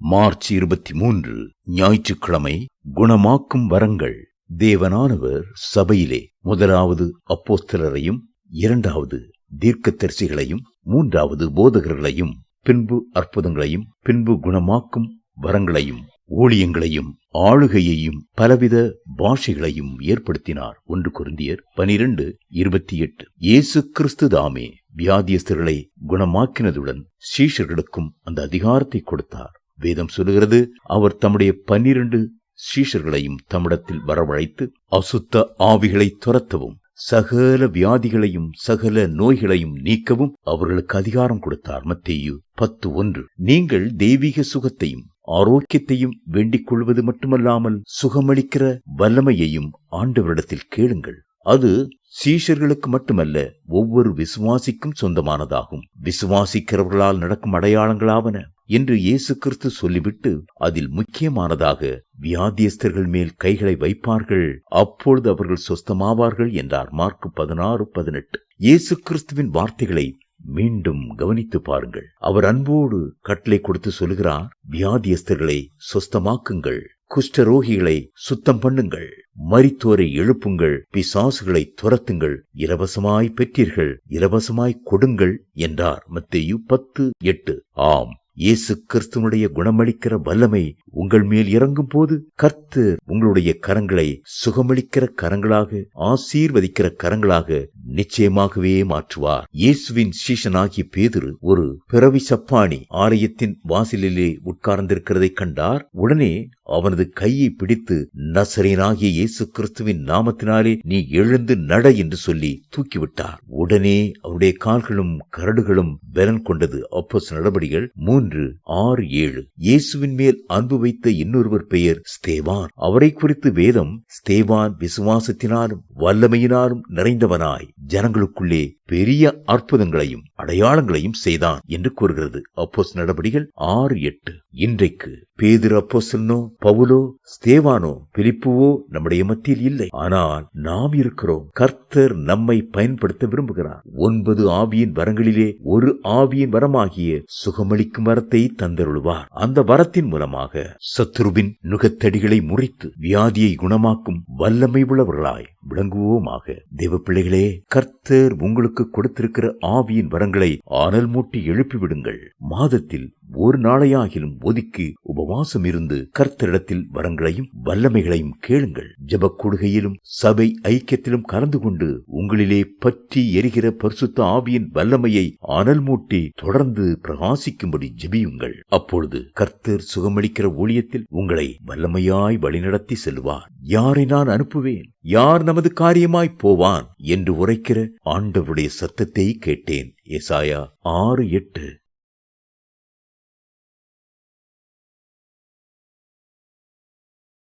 March இருபத்தி மூன்று ஞாயிற்றுக்கிழமை குணமாக்கும் வரங்கள். தேவனானவர் சபையிலே முதலாவது அப்போஸ்தலரையும் இரண்டாவது தீர்க்கதரிசிகளையும் மூன்றாவது போதகர்களையும் பின்பு அற்புதங்களையும் பின்பு குணமாக்கும் வரங்களையும் ஊழியங்களையும் ஆளுகையையும் பலவித பாஷைகளையும் ஏற்படுத்தினார். ஒன்று குருந்தியர் பனிரெண்டு இருபத்தி எட்டு இயேசு கிறிஸ்து தாமே வியாதியஸ்தர்களை குணமாக்கினதுடன் சீஷர்களுக்கும் அந்த அதிகாரத்தை கொடுத்தார். வேதம் சொல்லுகிறது அவர் தம்முடைய பன்னிரண்டு சீஷர்களையும் தம்மிடத்தில் வரவழைத்து அசுத்த ஆவிகளை துரத்தவும் சகல வியாதிகளையும் சகல நோய்களையும் நீக்கவும் அவர்களுக்கு அதிகாரம் கொடுத்தார். மத்தேயு பத்து ஒன்று. நீங்கள் தெய்வீக சுகத்தையும் ஆரோக்கியத்தையும் வேண்டிக் கொள்வது மட்டுமல்லாமல் சுகமளிக்கிற வல்லமையையும் ஆண்டவரிடத்தில் கேளுங்கள். அது சீஷர்களுக்கு மட்டுமல்ல ஒவ்வொரு விசுவாசிக்கும் சொந்தமானதாகும். விசுவாசிக்கிறவர்களால் நடக்கும் அடையாளங்களாவன. என்று இயேசு கிறிஸ்து சொல்லிவிட்டு அதில் முக்கியமானதாக வியாதியஸ்தர்கள் மேல் கைகளை வைப்பார்கள். அப்பொழுது அவர்கள் சொஸ்தமாவார்கள் என்றார். மார்க் பதினாறு பதினெட்டு. இயேசு கிறிஸ்துவின் வார்த்தைகளை மீண்டும் கவனித்து பாருங்கள். அவர் அன்போடு கட்டளை கொடுத்து சொல்கிறார் வியாதியஸ்தர்களை சொஸ்தமாக்குங்கள். குஷ்டரோகிகளை சுத்தம் பண்ணுங்கள் மரித்தோரை எழுப்புங்கள். பிசாசுகளை துரத்துங்கள். இலவசமாய் பெற்றீர்கள். இலவசமாய் கொடுங்கள் என்றார். மத்தேயு பத்து எட்டு. ஆம். இயேசு கிறிஸ்துவனுடைய குணமளிக்கிற வல்லமை உங்கள் மேல் இறங்கும் போது கர்த்தர் உங்களுடைய கரங்களை சுகமளிக்கிற கரங்களாக ஆசீர்வதிக்கிற கரங்களாக நிச்சயமாகவே மாற்றுவார். இயேசுவின் சீஷனாகிய பேதுரு ஒரு பிறவி சப்பானி ஆலயத்தின் வாசலிலே உட்கார்ந்திருக்கிறதை கண்டார். உடனே அவனது கையை பிடித்து நசரேனாகிய இயேசு கிறிஸ்துவின் நாமத்தினாலே நீ எழுந்து நட என்று சொல்லி தூக்கிவிட்டார். உடனே அவருடைய கால்களும் கரடுகளும் பலன் கொண்டது. அப்போஸ் நடபடிகள் மூன்று ஆறு ஏழு. இயேசுவின் மேல் அன்பு வைத்த இன்னொருவர் பெயர் ஸ்தேவான். அவரை குறித்து வேதம் ஸ்தேவான் விசுவாசத்தினாலும் வல்லமையினாலும் நிறைந்தவனாய். ஜனங்களுக்குள்ளே பெரிய அற்புதங்களையும் அடையாளங்களையும் செய்தான் என்று கூறுகிறது. அப்போஸ் நடபடிகள் ஆறு எட்டு. இன்றைக்கு பேதிரு அப்போசல்னோ பவுலோ ஸ்தேவானோ பிலிப்புவோ நம்முடைய மத்தியில் இல்லை. ஆனால் நாம் இருக்கிறோம். கர்த்தர் நம்மை பயன்படுத்த விரும்புகிறார். ஒன்பது ஆவியின் வரங்களிலே ஒரு ஆவியின் வரமாகிய சுகமளிக்கும் வரத்தை தந்தருள்வார். அந்த வரத்தின் மூலமாக சத்ருவின் நுகத்தடிகளை முறித்து வியாதியை குணமாக்கும் வல்லமை உள்ளவர்களாய் விளங்குவோமாக. தேவ பிள்ளைகளே கர்த்தர் உங்களுக்கு கொடுத்திருக்கிற ஆவியின் வரங்களை ஆனல் மூட்டி எழுப்பிவிடுங்கள். மாதத்தில் ஒரு நாளையாகிலும் ஒதுக்கி உபவாசம் இருந்து கர்த்தரிடத்தில் வரங்களையும் வல்லமைகளையும் கேளுங்கள். ஜப கொடுகையிலும் சபை ஐக்கியத்திலும் கலந்து கொண்டு உங்களிலே பற்றி எரிகிற பரிசுத்த ஆவியின் வல்லமையை அனல் மூட்டி தொடர்ந்து பிரகாசிக்கும்படி ஜெபியுங்கள். அப்பொழுது கர்த்தர் சுகமளிக்கிற ஊழியத்தில் உங்களை வல்லமையாய் வழிநடத்தி செல்வார். யாரை நான் அனுப்புவேன்? யார் நமது காரியமாய் போவான்? என்று உரைக்கிற ஆண்டவருடைய சத்தத்தை கேட்டேன். எசாயா ஆறு எட்டு.